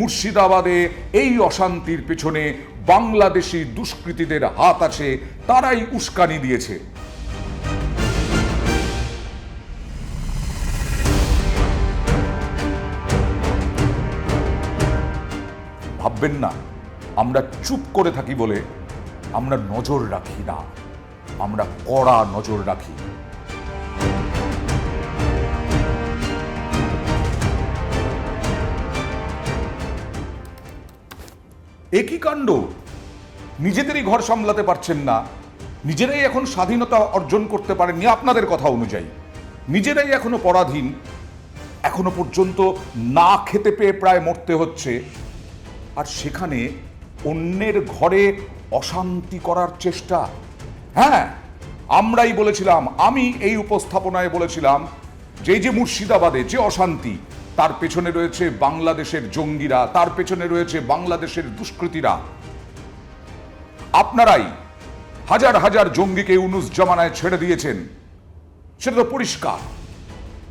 মুর্শিদাবাদে এই অশান্তির পেছনে বাংলাদেশি দুষ্কৃতীদের হাত আছে, তারাই উস্কানি দিয়েছে। ভাববেন না, আমরা চুপ করে থাকি বলে আমরা নজর রাখি না। আমরা কড়া নজর রাখি। একই কাণ্ড। নিজেদেরই ঘর সামলাতে পারছেন না। নিজেরাই এখন স্বাধীনতা অর্জন করতে পারেননি আপনাদের কথা অনুযায়ী। নিজেরাই এখনও পরাধীন। এখনও পর্যন্ত না খেতে পেয়ে প্রায় মরতে হচ্ছে। আর সেখানে অন্যের ঘরে অশান্তি করার চেষ্টা। হ্যাঁ আমরাই বলেছিলাম, আমি এই উপস্থাপনায় বলেছিলাম যে যে মুর্শিদাবাদে যে অশান্তি তার পেছনে রয়েছে বাংলাদেশের জঙ্গিরা, তার পেছনে রয়েছে বাংলাদেশের দুষ্কৃতীরা। আপনারাই হাজার হাজার জঙ্গিকে ইউনুস জমানায় ছেড়ে দিয়েছেন। সেটা তো পরিষ্কার।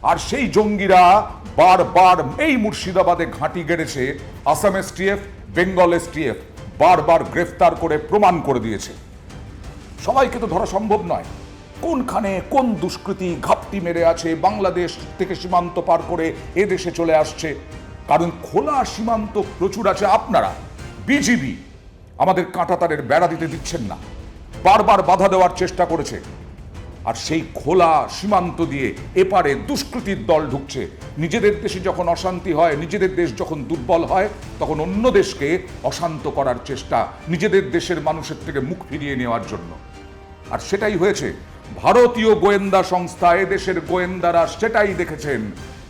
আর সেই জঙ্গিরা বারবার এই মুর্শিদাবাদে ঘাঁটি গেড়েছে, আসাম এসটিএফ, বেঙ্গল এসটিএফ, বারবার গ্রেফতার করে প্রমাণ করে দিয়েছে। সবাইকে তো ধরা সম্ভব নয়। কোনখানে কোন দুষ্কৃতি ঘাপটি মেরে আছে? বাংলাদেশ থেকে সীমান্ত পার করে এ দেশে চলে আসছে। কারণ খোলা সীমান্ত প্রচুর আছে। আপনারা, বিজিবি, আমাদের কাঁটাতারের বেড়া দিতে দিচ্ছেন না। বারবার বাধা দেওয়ার চেষ্টা করেছে। আর সেই খোলা সীমান্ত দিয়ে এপারে দুষ্কৃতির দল ঢুকছে। নিজেদের দেশে যখন অশান্তি হয়, নিজেদের দেশ যখন দুর্বল হয়, তখন অন্য দেশকে অশান্ত করার চেষ্টা নিজেদের দেশের মানুষের থেকে মুখ ফিরিয়ে নেওয়ার জন্য। আর সেটাই হয়েছে। ভারতীয় গোয়েন্দা সংস্থা এদেশের গোয়েন্দারা সেটাই দেখেছেন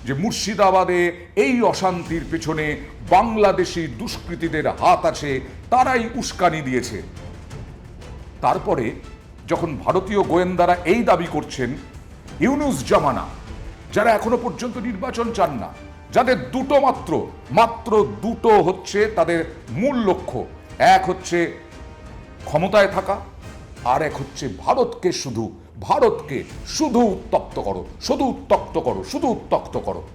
যে মুর্শিদাবাদে এই অশান্তির পেছনে বাংলাদেশি দুষ্কৃতীদের হাত আছে, তারাই উস্কানি দিয়েছে। তারপরে যখন ভারতীয় গোয়েন্দারা এই দাবি করছেন, ইউনুস জামানা, যারা এখনও পর্যন্ত নির্বাচন চান না, যাদের দুটো মাত্র মাত্র দুটো হচ্ছে তাদের মূল লক্ষ্য, এক হচ্ছে ক্ষমতায় থাকা, আর এক হচ্ছে ভারতকে শুধু ভারতকে শুধু উত্তপ্ত করো, শুধু উত্তপ্ত করো, শুধু উত্তপ্ত করো।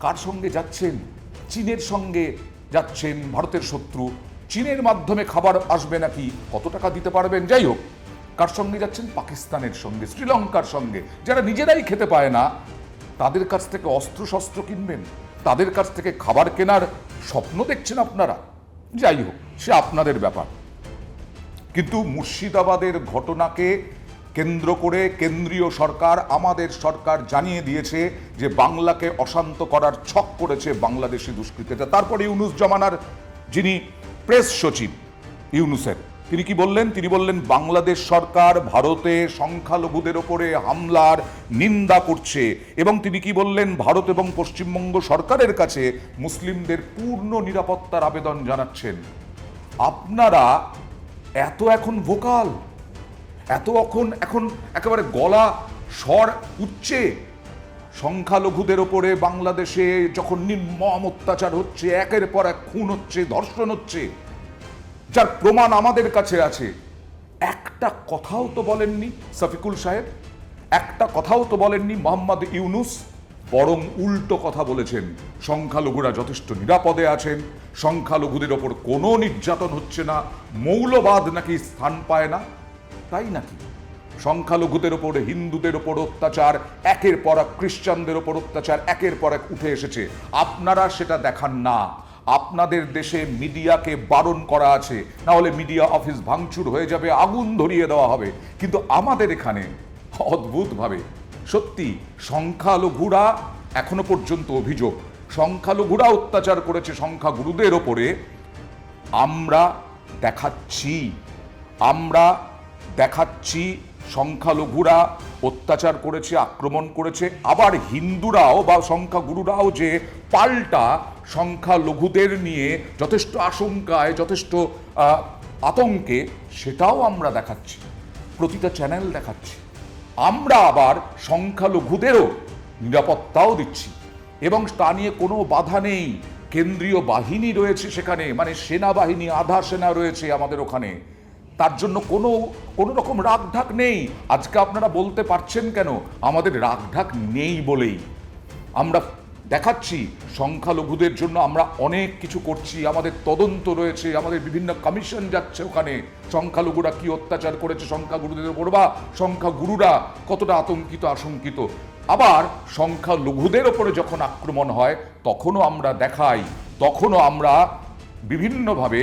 কার সঙ্গে যাচ্ছেন? চীনের সঙ্গে যাচ্ছেন ভারতের শত্রু। চীনের মাধ্যমে খাবার আসবে নাকি? কত টাকা দিতে পারবেন? যাই হোক, কার সঙ্গে যাচ্ছেন? পাকিস্তানের সঙ্গে, শ্রীলঙ্কার সঙ্গে। যারা নিজেরাই খেতে পায় না, তাদের কাছ থেকে অস্ত্র শস্ত্র কিনবেন, তাদের কাছ থেকে খাবার কেনার স্বপ্ন দেখছেন আপনারা। যাই হোক, সে আপনাদের ব্যাপার। কিন্তু মুর্শিদাবাদের ঘটনাকে কেন্দ্র করে কেন্দ্রীয় সরকার আমাদের সরকার জানিয়ে দিয়েছে যে বাংলাকে অশান্ত করার ছক করেছে বাংলাদেশি দুষ্কৃতীরা। তারপরে ইউনুস জমানার যিনি প্রেস সচিব, ইউনুসের, তিনি কি বললেন? তিনি বললেন, বাংলাদেশ সরকার ভারতে সংখ্যালঘুদের ওপরে হামলার নিন্দা করছে। এবং তিনি কি বললেন? ভারত এবং পশ্চিমবঙ্গ সরকারের কাছে মুসলিমদের পূর্ণ নিরাপত্তার আবেদন জানাচ্ছেন। আপনারা এত এখন ভোকাল। এত এখন এখন একেবারে গলা স্বর উচ্চে সংখ্যালঘুদের ওপরে বাংলাদেশে যখন নির্মম অত্যাচার হচ্ছে, একের পর এক খুন হচ্ছে, ধর্ষণ হচ্ছে, যার প্রমাণ আমাদের কাছে আছে। একটা কথাও তো বলেননি সফিকুল সাহেব, একটা কথাও তো বলেননি মোহাম্মদ ইউনুস, বরং উল্টো কথা বলেছেন। সংখ্যালঘুরা যথেষ্ট নিরাপদে আছেন, সংখ্যালঘুদের ওপর কোনো নির্যাতন হচ্ছে না, মৌলবাদ নাকি স্থান পায় না। তাই নাকি? সংখ্যালঘুদের ওপর, হিন্দুদের ওপর অত্যাচার, একের পর এক খ্রিস্টানদের ওপর অত্যাচার, একের পর এক উঠে এসেছে। আপনারা সেটা দেখান না। আপনাদের দেশে মিডিয়াকে বারণ করা আছে। না হলে মিডিয়া অফিস ভাঙচুর হয়ে যাবে, আগুন ধরিয়ে দেওয়া হবে। কিন্তু আমাদের এখানে অদ্ভুতভাবে, সত্যি, সংখ্যালঘুরা এখনও পর্যন্ত অভিযোগ, সংখ্যালঘুরা অত্যাচার করেছে সংখ্যাগুরুদের ওপরে। আমরা দেখাচ্ছি। আমরা দেখাচ্ছি সংখ্যালঘুরা অত্যাচার করেছে, আক্রমণ করেছে। আবার হিন্দুরাও বা সংখ্যাগুরুরাও যে পাল্টা সংখ্যালঘুদের নিয়ে যথেষ্ট আশঙ্কায়, যথেষ্ট আতঙ্কে, সেটাও আমরা দেখাচ্ছি। প্রতিটা চ্যানেল দেখাচ্ছি। আমরা আবার সংখ্যালঘুদেরও নিরাপত্তাও দিচ্ছি। এবং তা নিয়ে কোনো বাধা নেই। কেন্দ্রীয় বাহিনী রয়েছে সেখানে মানে সেনাবাহিনী, আধা সেনা রয়েছে আমাদের ওখানে। তার জন্য কোনো কোনো রকম রাগঢাক নেই। আজকে আপনারা বলতে পারছেন কেন? আমাদের রাগঢাক নেই বলেই। আমরা দেখাচ্ছি, সংখ্যালঘুদের জন্য আমরা অনেক কিছু করছি, আমাদের তদন্ত রয়েছে, আমাদের বিভিন্ন কমিশন যাচ্ছে ওখানে। সংখ্যালঘুরা কি অত্যাচার করেছে, সংখ্যাগুরুদের উপর বা সংখ্যাগুরুরা কতটা আতঙ্কিত, আশঙ্কিত? আবার সংখ্যালঘুদের ওপরে যখন আক্রমণ হয়, তখনও আমরা দেখাই, তখনও আমরা বিভিন্নভাবে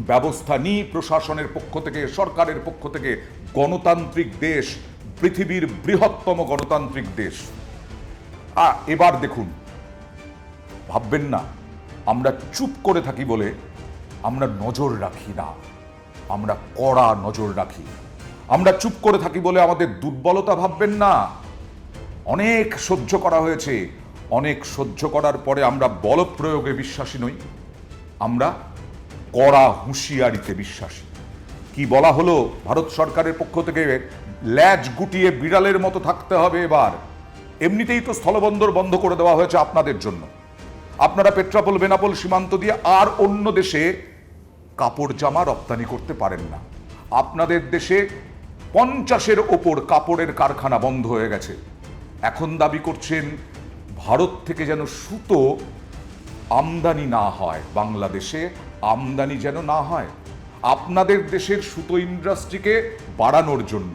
ব্যবস্থা নিই প্রশাসনের পক্ষ থেকে, সরকারের পক্ষ থেকে গণতান্ত্রিক দেশ, পৃথিবীর বৃহত্তম গণতান্ত্রিক দেশ। আ, এবার দেখুন। ভাববেন না, আমরা চুপ করে থাকি বলে আমরা নজর রাখি না। আমরা কড়া নজর রাখি। আমরা চুপ করে থাকি বলে আমাদের দুর্বলতা ভাববেন না। অনেক সহ্য করা হয়েছে। অনেক সহ্য করার পরে আমরা বল প্রয়োগে বিশ্বাসী নই। আমরা কড়া হুঁশিয়ারিতে বিশ্বাসী। কি বলা হলো? ভারত সরকারের পক্ষ থেকে ল্যাজ গুটিয়ে বিড়ালের মতো থাকতে হবে এবার। এমনিতেই তো স্থলবন্দর বন্ধ করে দেওয়া হয়েছে আপনাদের জন্য। আপনারা পেট্রাপোল, বেনাপোল সীমান্ত দিয়ে আর অন্য দেশে কাপড় জামা রপ্তানি করতে পারেন না। আপনাদের দেশে পঞ্চাশের ওপর কাপড়ের কারখানা বন্ধ হয়ে গেছে। এখন দাবি করছেন, ভারত থেকে যেন সুতো আমদানি না হয় বাংলাদেশে আমদানি যেন না হয়, আপনাদের দেশের সুতো ইন্ডাস্ট্রিকে বাড়ানোর জন্য।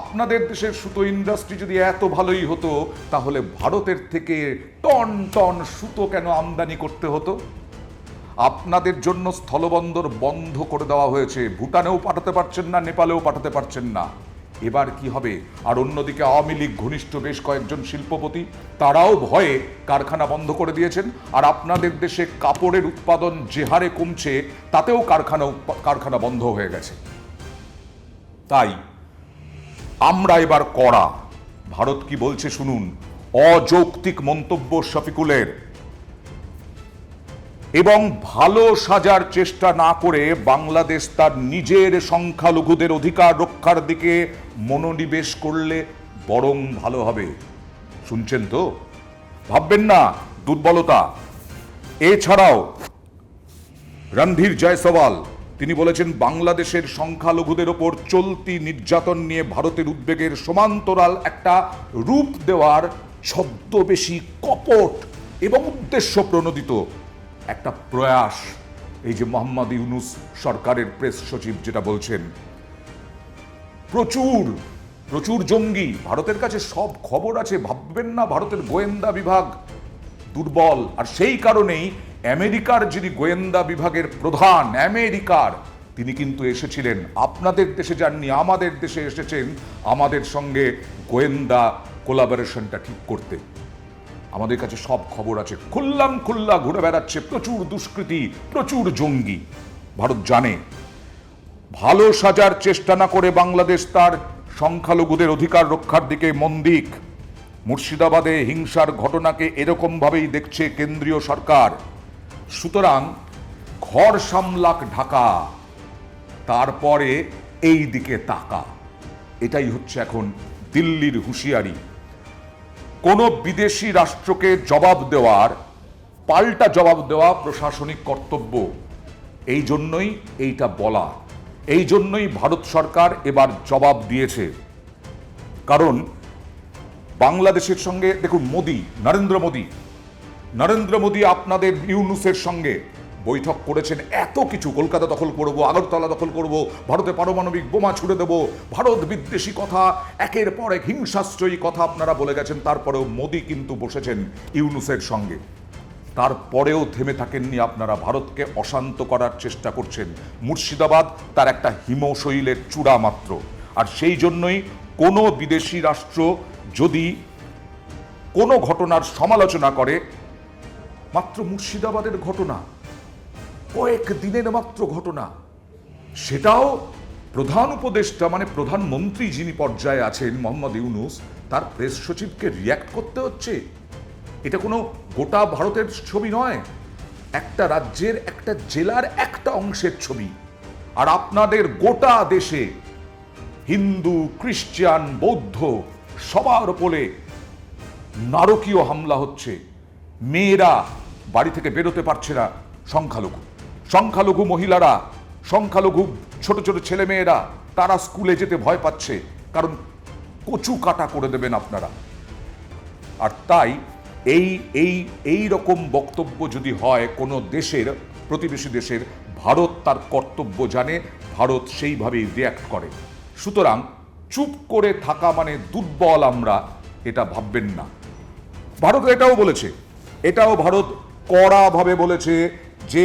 আপনাদের দেশের সুতো ইন্ডাস্ট্রি যদি এত ভালোই হতো, তাহলে ভারতের থেকে টন টন সুতো কেন আমদানি করতে হতো? আপনাদের জন্য স্থলবন্দর বন্ধ করে দেওয়া হয়েছে। ভুটানেও পাঠাতে পারছেন না, নেপালেও পাঠাতে পারছেন না। এবার কি হবে? আর অন্যদিকে আওয়ামী লীগ ঘনিষ্ঠ বেশ কয়েকজন শিল্পপতি, তারাও ভয়ে কারখানা বন্ধ করে দিয়েছেন। আর আপনাদের দেশে কাপড়ের উৎপাদন যে হারে কমছে, তাতেও কারখানা কারখানা বন্ধ হয়ে গেছে। তাই আমরা এবার কড়া। ভারত কি বলছে শুনুন। অযৌক্তিক মন্তব্য শফিকুলের। এবং ভালো সাজার চেষ্টা না করে বাংলাদেশ তার নিজের সংখ্যালঘুদের অধিকার রক্ষার দিকে মনোনিবেশ করলে বরং ভালো হবে। শুনছেন তো? ভাববেন না, দুর্বলতা। এছাড়াও, রণধীর জয়সওয়াল, তিনি বলেছেন, বাংলাদেশের সংখ্যালঘুদের ওপর চলতি নির্যাতন নিয়ে ভারতের উদ্বেগের সমান্তরাল একটা রূপ দেওয়ার ছদ্মবেশী কপট এবং উদ্দেশ্য প্রণোদিত। একটা প্রয়াস, এই যে মোহাম্মদ ইউনুস সরকারের প্রেস সচিব যেটা বলছেন। প্রচুর প্রচুর জঙ্গি, ভারতের কাছে সব খবর আছে, ভাববেন না ভারতের গোয়েন্দা বিভাগ। দুর্বল, আর সেই কারণেই আমেরিকার যিনি গোয়েন্দা বিভাগের প্রধান, আমেরিকার, তিনি কিন্তু এসেছিলেন। আপনাদের দেশে যাননি, আমাদের দেশে এসেছেন আমাদের সঙ্গে গোয়েন্দা কোলাবোরেশনটা ঠিক করতে। আমাদের কাছে সব খবর আছে। খুল্লাম খুল্লা ঘুরে বেড়াচ্ছে প্রচুর দুষ্কৃতি, প্রচুর জঙ্গি। ভারত জানে, ভালো সাজার চেষ্টা না করে বাংলাদেশ তার সংখ্যালঘুদের অধিকার রক্ষার দিকে মন্দিক। মুর্শিদাবাদে হিংসার ঘটনাকে এরকমভাবেই দেখছে কেন্দ্রীয় সরকার। সুতরাং ঘর সামলাক ঢাকা, তারপরে এই দিকে তাকা। এটাই হচ্ছে এখন দিল্লির হুঁশিয়ারি। কোনো বিদেশি রাষ্ট্রকে জবাব দেওয়ার, পাল্টা জবাব দেওয়া প্রশাসনিক কর্তব্য। এই জন্যই এইটা বলা। এই জন্যই ভারত সরকার এবার জবাব দিয়েছে। কারণ বাংলাদেশের সঙ্গে, দেখুন মোদি, নরেন্দ্র মোদি। নরেন্দ্র মোদি আপনাদের ইউনুসের সঙ্গে বৈঠক করেছেন, এত কিছু কলকাতা দখল করব, আগরতলা দখল করব, ভারতে পারমাণবিক বোমা ছুড়ে দেব, ভারত বিদ্বেষী কথা, একের পর এক হিংসাশ্রয়ী কথা আপনারা বলে গেছেন, তারপরেও মোদি কিন্তু বসেছেন ইউনুসের সঙ্গে। তারপরেও থেমে থাকেননি আপনারা, ভারতকে অশান্ত করার চেষ্টা করছেন। মুর্শিদাবাদ তার একটা হিমশৈলের চূড়া মাত্র। আর সেই জন্যই কোনো বিদেশি রাষ্ট্র যদি কোনো ঘটনার সমালোচনা করে, মাত্র মুর্শিদাবাদের ঘটনা। কয়েক দিনের মাত্র ঘটনা। সেটাও প্রধান উপদেষ্টা মানে প্রধানমন্ত্রী যিনি পর্যায়ে আছেন, মোহাম্মদ ইউনুস, তার প্রেস সচিবকে রিয়াক্ট করতে হচ্ছে। এটা কোনো গোটা ভারতের ছবি নয়, একটা রাজ্যের, একটা জেলার একটা অংশের ছবি। আর আপনাদের গোটা দেশে হিন্দু, খ্রিস্টান, বৌদ্ধ সবার উপরে নারকীয় হামলা হচ্ছে। মেয়েরা বাড়ি থেকে বেরোতে পারছে না, সংখ্যালঘু। সংখ্যালঘু মহিলারা, সংখ্যালঘু ছোট ছোট ছেলে মেয়েরা তারা স্কুলে যেতে ভয় পাচ্ছে, কারণ কচু কাটা করে দেবেন আপনারা। আর তাই এই এই এই রকম বক্তব্য যদি হয় কোনো দেশের, প্রতিবেশী দেশের, ভারত তার কর্তব্য জানে, ভারত সেইভাবেই রিয়্যাক্ট করে। সুতরাং চুপ করে থাকা মানে দুর্বল আমরা, এটা ভাববেন না। ভারত এটাও বলেছে, এটাও ভারত কড়াভাবে বলেছে যে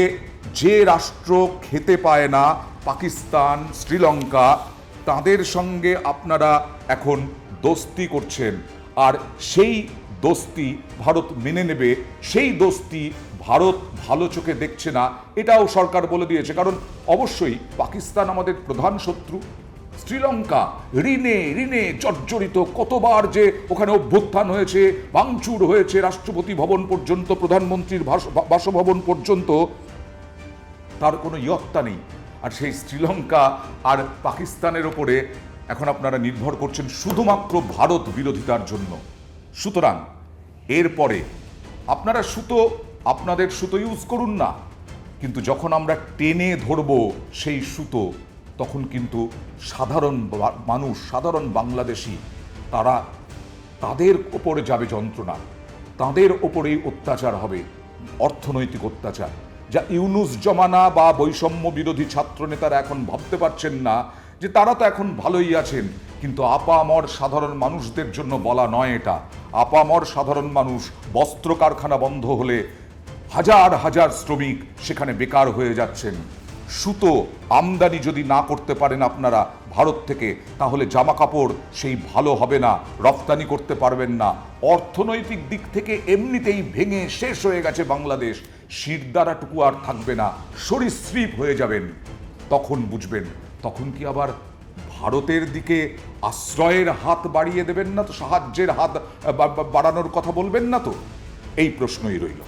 যে রাষ্ট্র খেতে পায় না, পাকিস্তান, শ্রীলঙ্কা, তাদের সঙ্গে আপনারা এখন দোস্তি করছেন। আর সেই দোস্তি ভারত মেনে নেবে, সেই দোস্তি ভারত ভালো চোখে দেখছে না, এটাও সরকার বলে দিয়েছে। কারণ অবশ্যই পাকিস্তান আমাদের প্রধান শত্রু। শ্রীলঙ্কা ঋণে ঋণে জর্জরিত কতবার যে ওখানে অভ্যুত্থান হয়েছে, ভাঙচুর হয়েছে রাষ্ট্রপতি ভবন পর্যন্ত, প্রধানমন্ত্রীর বাসভবন পর্যন্ত তার কোনো ইয়ত্তা নেই। আর সেই শ্রীলঙ্কা আর পাকিস্তানের ওপরে এখন আপনারা নির্ভর করছেন শুধুমাত্র ভারত বিরোধিতার জন্য। সুতরাং এরপরে আপনারা সুতো, আপনাদের সুতো ইউজ করুন না। কিন্তু যখন আমরা টেনে ধরব সেই সুতো, তখন কিন্তু সাধারণ মানুষ, সাধারণ বাংলাদেশি, তারা তাদের ওপরে যাবে যন্ত্রণা। তাদের ওপরেই অত্যাচার হবে, অর্থনৈতিক অত্যাচার। যা ইউনুস জমানা বা বৈষম্য বিরোধী ছাত্র নেতারা এখন ভাবতে পারছেন না যে তারা তো এখন ভালোই আছেন। কিন্তু আপামর সাধারণ মানুষদের জন্য বলা নয় এটা। আপামর সাধারণ মানুষ বস্ত্র কারখানা বন্ধ হলে হাজার হাজার শ্রমিক সেখানে বেকার হয়ে যাচ্ছেন। সুতো আমদানি যদি না করতে পারেন আপনারা ভারত থেকে, তাহলে জামা কাপড় সেই ভালো হবে না, রপ্তানি করতে পারবেন না। অর্থনৈতিক দিক থেকে এমনিতেই ভেঙে শেষ হয়ে গেছে বাংলাদেশ। শিরদারাটুকু আর থাকবে না সরীসৃপ হয়ে যাবেন। তখন বুঝবেন, তখন কি আবার ভারতের দিকে আশ্রয়ের হাত বাড়িয়ে দেবেন না তো, সাহায্যের হাত বাড়ানোর কথা বলবেন না তো? এই প্রশ্নই রইল।